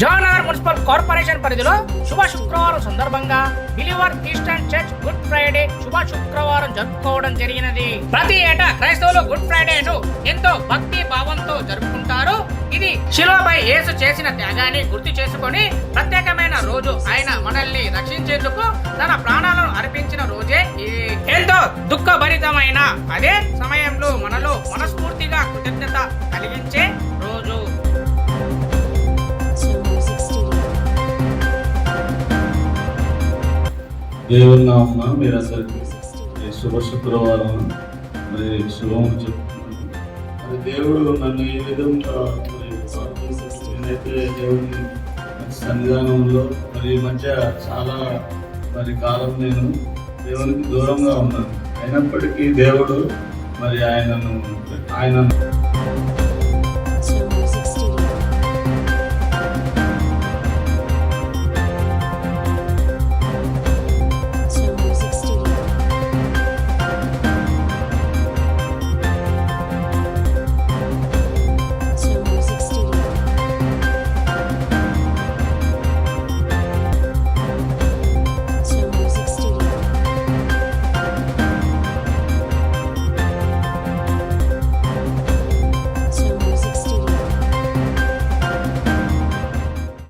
Jawaharnagar municipal corporation పరిధిలో శుభ శుక్రవారం సందర్భంగా believer Christian church good Friday శుభ శుక్రవారం జరుపుకోవడం జరిగినది. ప్రతి ఏటా క్రైస్తవులు గుడ్ ఫ్రైడేను ఎంతో భక్తి భావంతో జరుపుకుంటారు. ఇది శిలోపై యేసు చేసిన త్యాగాన్ని గుర్తు చేసుకొని ప్రత్యేకమైన రోజు ఆయన మనల్ని రక్షించేందుకు తన ప్రాణాలను అర్పించిన రోజే ఎంతో దుఃఖభరితమైన అదే సమయంలో మనలో మనస్ఫూర్తిగా కృతజ్ఞత దేవుని నామ మీరందరికీ ఈ శుభ శుక్రవారం మరి శుభం చెప్తున్నాను మరి దేవుడు నన్ను ఈ విధంగా నేనైతే దేవుడిని సన్నిధానంలో మరి ఈ మధ్య చాలా మరి కాలం నేను దేవునికి దూరంగా ఉన్నాను. అయినప్పటికీ దేవుడు మరి ఆయనను ఆయన